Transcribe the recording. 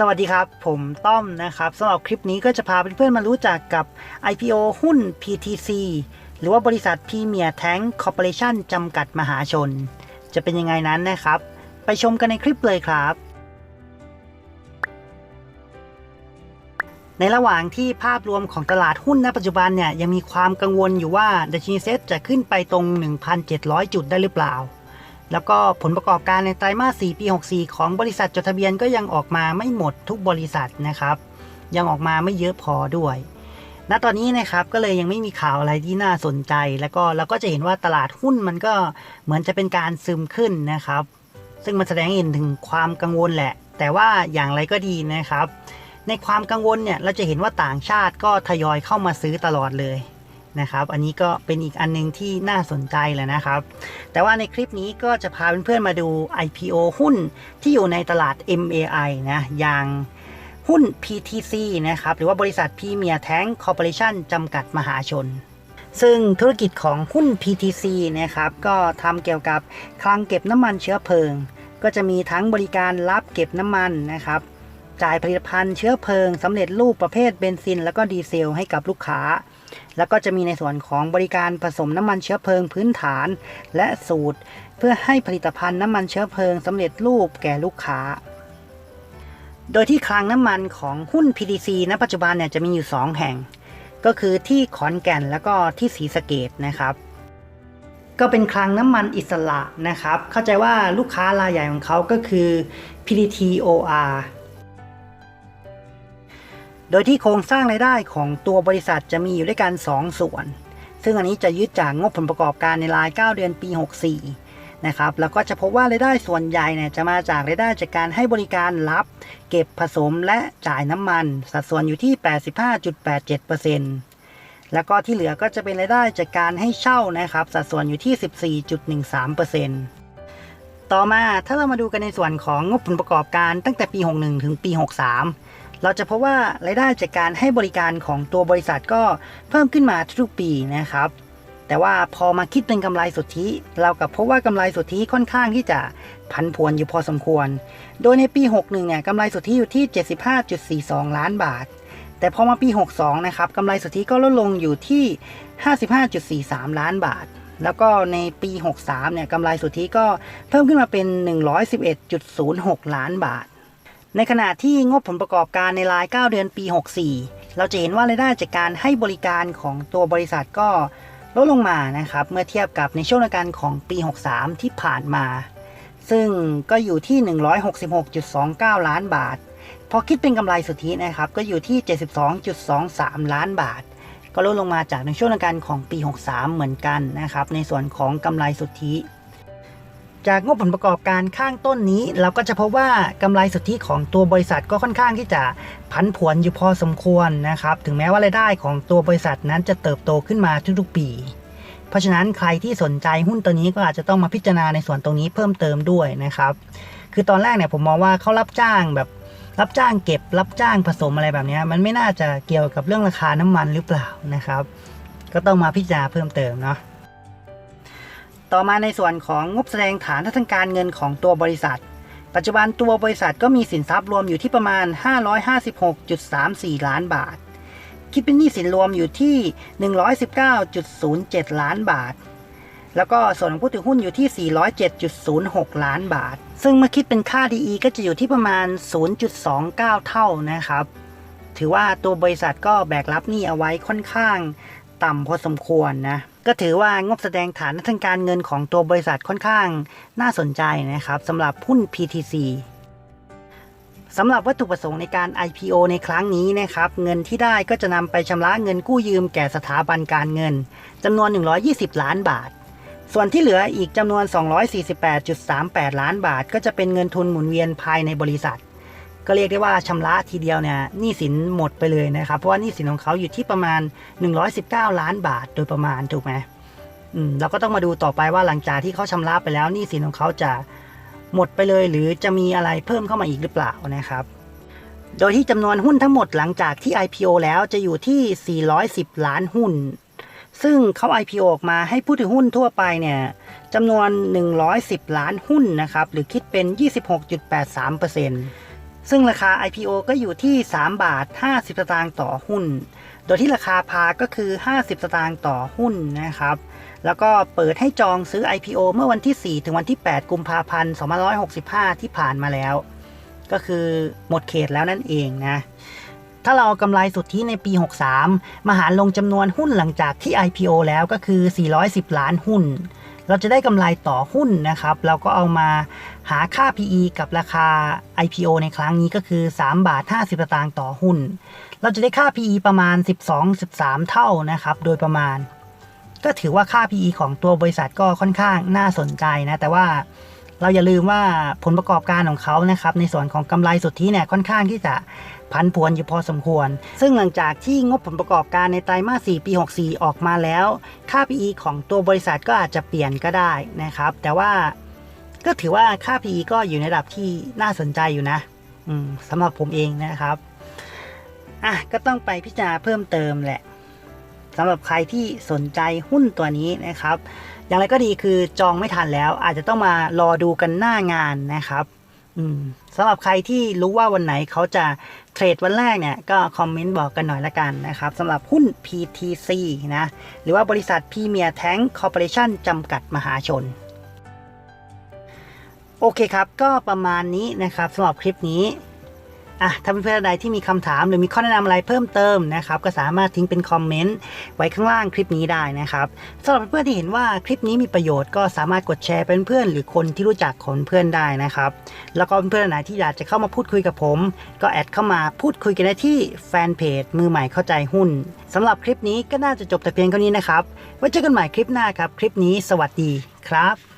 สวัสดีครับผมต้อมนะครับสำหรับคลิปนี้ก็จะพาเพื่อนๆมารู้จักกับ IPO หุ้น PTC หรือว่าบริษัท Premier Tank Corporation จำกัดมหาชน จะเป็นยังไงนั้นนะครับ ไปชมกันในคลิปเลยครับ ในระหว่างที่ภาพรวมของตลาดหุ้นณปัจจุบันเนี่ยยังมีความกังวลอยู่ว่าดัชนีเซ็ตจะขึ้นไปตรง 1,700 จุดได้หรือเปล่า แล้วก็ผลประกอบการในไตรมาส 4 ปี 64 ของบริษัทจดทะเบียนก็ยังออกมาไม่หมดทุกบริษัทนะครับ ยังออกมาไม่เยอะพอด้วย ณ ตอนนี้นะครับก็เลยยังไม่มีข่าวอะไรที่น่าสนใจ แล้วก็เราก็จะเห็นว่าตลาดหุ้นมันก็เหมือนจะเป็นการซึมขึ้นนะครับ ซึ่งมันแสดงเห็นถึงความกังวลแหละ แต่ว่าอย่างไรก็ดีนะครับ ในความกังวลเนี่ยเราจะเห็นว่าต่างชาติก็ทยอยเข้ามาซื้อตลอดเลย นะครับ อันนี้ก็เป็นอีกอันนึงที่น่าสนใจแหละนะครับ แต่ว่าในคลิปนี้ก็จะพาเพื่อนๆมาดู IPO หุ้นที่อยู่ในตลาด MAI นะอย่างหุ้น PTC นะครับ หรือว่าบริษัท Premier Tank Corporation จำกัดมหาชน ซึ่งธุรกิจของหุ้น PTC นะครับ ก็ทำเกี่ยวกับคลังเก็บน้ำมันเชื้อเพลิง ก็จะมีทั้งบริการรับเก็บน้ำมันนะครับ จ่ายผลิตภัณฑ์เชื้อเพลิงสำเร็จรูปประเภทเบนซิน แล้วก็ดีเซลให้กับลูกค้า แล้วก็จะมีในส่วนของบริการผสมน้ำมันเชื้อเพลิงพื้นฐาน และสูตร เพื่อให้ผลิตภัณฑ์น้ำมันเชื้อเพลิงสำเร็จรูปแก่ลูกค้า โดยที่คลังน้ำมันของหุ้น PTC ณ ปัจจุบันเนี่ยจะมีอยู่ 2 แห่ง ก็คือที่ขอนแก่นแล้วก็ที่ศรีสะเกดนะครับก็เป็นคลังน้ำมันอิสระนะครับ เข้าใจว่าลูกค้ารายใหญ่ของเขาก็คือ PTTOR โดยที่โครงสร้างรายได้ของตัวบริษัทจะมีอยู่ด้วยกัน 2 ส่วน ซึ่งอันนี้จะยึดจากงบผลประกอบการในราย 9 เดือนปี 64 นะครับ แล้วก็จะพบว่ารายได้ส่วนใหญ่เนี่ยจะมาจากรายได้จากการให้บริการรับ เก็บผสมและจ่ายน้ำมัน สัดส่วนอยู่ที่ 85.87%แล้วก็ที่เหลือก็จะเป็นรายได้จากการให้เช่านะครับ สัดส่วนอยู่ที่ 14.13%ต่อมาถ้าเรามาดูกันในส่วนของงบผลประกอบการตั้งแต่ปี 61 ถึงปี 63 เราจะพบว่ารายได้จากการให้บริการของตัวบริษัทก็เพิ่มขึ้นมาทุกปีนะครับ แต่ว่าพอมาคิดเป็นกำไรสุทธิ เรากับพบว่ากำไรสุทธิค่อนข้างที่จะผันผวนอยู่พอสมควร โดยในปี 61 เนี่ยกำไรสุทธิอยู่ที่ 75.42 ล้านบาท แต่พอมาปี 62 นะครับกำไรสุทธิก็ลดลงอยู่ที่ 55.43 ล้านบาทแล้วก็ในปี 63 เนี่ยกำไรสุทธิก็เพิ่มขึ้นมาเป็น 111.06 ล้านบาท ในขณะที่งบผลประกอบการในราย 9 เดือนปี 64 เราจะเห็นว่ารายได้จากการให้บริการของตัวบริษัทก็ลดลงมานะครับ เมื่อเทียบกับในช่วงเดียวกันของปี 63 ที่ผ่านมา ซึ่งก็อยู่ที่ 166.29 ล้านบาท พอคิดเป็นกำไรสุทธินะครับ ก็อยู่ที่ 72.23 ล้านบาท ก็ลดลงมาจากในช่วงเดียวกันของปี 63 เหมือนกันนะครับ ในส่วนของกำไรสุทธิ จากงบผลประกอบการข้างต้นนี้ เราก็จะพบว่ากำไรสุทธิของตัวบริษัทก็ค่อนข้างที่จะผันผวนอยู่พอสมควรนะครับ ถึงแม้ว่ารายได้ของตัวบริษัทนั้นจะเติบโตขึ้นมาทุกๆปี เพราะฉะนั้นใครที่สนใจหุ้นตัวนี้ก็อาจจะต้องมาพิจารณาในส่วนตรงนี้เพิ่มเติมด้วยนะครับ คือตอนแรกเนี่ยผมมองว่าเขารับจ้างแบบรับจ้างเก็บรับจ้างผสมอะไรแบบนี้มันไม่น่าจะเกี่ยวกับเรื่องราคาน้ำมันหรือเปล่านะครับ ก็ต้องมาพิจารณาเพิ่มเติมเนาะ ต่อมาในส่วนของงบแสดงฐานทางการเงินของตัวบริษัท ปัจจุบันตัวบริษัทก็มีสินทรัพย์รวมอยู่ที่ประมาณ 556.34 ล้านบาท คิดเป็นหนี้สินรวมอยู่ที่ 119.07 ล้านบาท แล้วก็ส่วนของผู้ถือหุ้นอยู่ที่ 407.06 ล้านบาท ซึ่งเมื่อคิดเป็นค่า DE ก็จะอยู่ที่ประมาณ 0.29 เท่านะครับ ถือว่าตัวบริษัทก็แบกรับหนี้เอาไว้ค่อนข้างต่ำพอสมควรนะ ก็ถือว่างบแสดงฐานทางการเงินของตัวบริษัทค่อนข้างน่าสนใจนะครับสำหรับหุ้น PTC สำหรับวัตถุประสงค์ในการ IPO ในครั้งนี้นะครับ เงินที่ได้ก็จะนำไปชำระเงินกู้ยืมแก่สถาบันการเงินจำนวน 120 ล้านบาท ส่วนที่เหลืออีกจำนวน 248.38 ล้านบาท ก็จะเป็นเงินทุนหมุนเวียนภายในบริษัท ก็เรียกได้ว่าชำระทีเดียวเนี่ยหนี้สินหมดไปเลยนะครับเพราะว่าหนี้สินของเขาอยู่ที่ประมาณ 119 ล้านบาทโดยประมาณถูกไหมอืมเราก็ต้องมาดูต่อไปว่าหลังจากที่เขาชำระไปแล้วหนี้สินของเขาจะหมดไปเลย หรือจะมีอะไรเพิ่มเข้ามาอีกหรือเปล่านะครับ โดยที่จำนวนหุ้นทั้งหมดหลังจากที่ IPO แล้วจะอยู่ที่ 410 ล้านหุ้น ซึ่งเขา IPO ออกมาให้ผู้ถือหุ้นทั่วไปเนี่ยจำนวน 110 ล้านหุ้นนะครับ หรือคิดเป็น 26.83% ซึ่งราคา IPO ก็อยู่ที่ 3 บาท 50 สตางค์ต่อหุ้น โดยที่ราคาพาก็คือ 50 สตางค์ต่อหุ้นนะครับ แล้วก็เปิดให้จองซื้อ IPO เมื่อวันที่ 4 ถึงวันที่ 8 กุมภาพันธ์ 2565 ที่ผ่านมาแล้ว ก็คือหมดเขตแล้วนั่นเองนะ ถ้าเราเอากำไรสุทธิในปี 63 มาหารลงจำนวนหุ้นหลังจากที่ IPO แล้วก็คือ 410 ล้านหุ้นเราจะได้กำไรต่อหุ้นนะครับ เราก็เอามา หาค่า PE กับราคา IPO ในครั้งนี้ก็คือ 3 บาท 50สตางค์ต่อหุ้น เราจะได้ค่า PE ประมาณ 12-13 เท่านะครับ โดยประมาณ ก็ถือว่าค่า PE ของตัวบริษัทก็ค่อนข้างน่าสนใจนะ แต่ว่าเราอย่าลืมว่าผลประกอบการของเขานะครับ ในส่วนของกำไรสุทธิเนี่ยค่อนข้างที่จะพันพวนอยู่พอสมควร ซึ่งหลังจากที่งบผลประกอบการในไตรมาส 4 ปี 64 ออกมาแล้ว ค่า PE ของตัวบริษัทก็อาจจะเปลี่ยนก็ได้นะครับ แต่ว่า ก็ถือว่าค่า PE ก็อยู่ในระดับที่น่าสนใจอยู่นะสำหรับผมเองนะครับอะก็ต้องไปพิจารณาเพิ่มเติมแหละสำหรับใครที่สนใจหุ้นตัวนี้นะครับ อย่างไรก็ดีคือจองไม่ทันแล้ว อาจจะต้องมารอดูกันหน้างานนะครับสำหรับใครที่รู้ว่าวันไหนเขาจะเทรดวันแรกเนี่ย ก็คอมเมนต์บอกกันหน่อยละกันนะครับสำหรับหุ้น PTC นะ หรือว่าบริษัท Premier Tank Corporation จำกัดมหาชน โอเคครับ ก็ประมาณนี้นะครับสำหรับคลิปนี้อะถ้าเพื่อนๆใดที่มีคำถามหรือมีข้อแนะนำอะไรเพิ่มเติมนะครับก็สามารถทิ้งเป็นคอมเมนต์ไว้ข้างล่างคลิปนี้ได้นะครับสำหรับเพื่อนๆที่เห็นว่าคลิปนี้มีประโยชน์ก็สามารถกดแชร์เป็นเพื่อนหรือคนที่รู้จักของเพื่อนได้นะครับ แล้วก็เพื่อนๆไหนที่อยากจะเข้ามาพูดคุยกับผม ก็แอดเข้ามาพูดคุยกันได้ที่แฟนเพจมือใหม่เข้าใจหุ้นสำหรับคลิปนี้ก็น่าจะจบแต่เพียงเท่านี้นะครับไว้เจอกันใหม่คลิปหน้าครับ คลิปนี้สวัสดีครับ